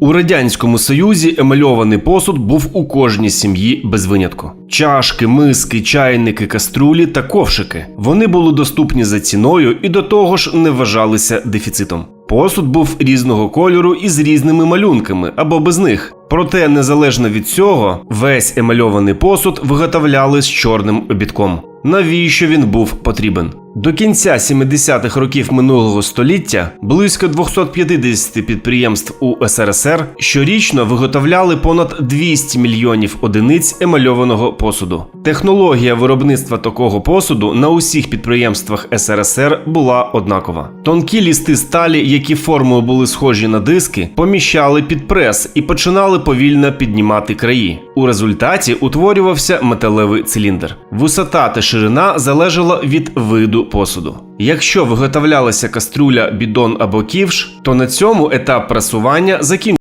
У радянському союзі емальований посуд був у кожній сім'ї без винятку. Чашки, миски, чайники, каструлі та ковшики. Вони були доступні за ціною і до того ж не вважалися дефіцитом. Посуд був різного кольору і з різними малюнками або без них. Проте, незалежно від цього, весь емальований посуд виготовляли з чорним обідком. Навіщо він був потрібен? До кінця 70-х років минулого століття близько 250 підприємств у СРСР щорічно виготовляли понад 200 мільйонів одиниць емальованого посуду. Технологія виробництва такого посуду на усіх підприємствах СРСР була однакова. Тонкі лісти сталі, які формою були схожі на диски, поміщали під прес і починали повільно піднімати краї. У результаті утворювався металевий циліндр. Висота та ширина залежала від виду посуду. Якщо виготовлялася каструля, бідон або ківш, то на цьому етап прасування закінчувався.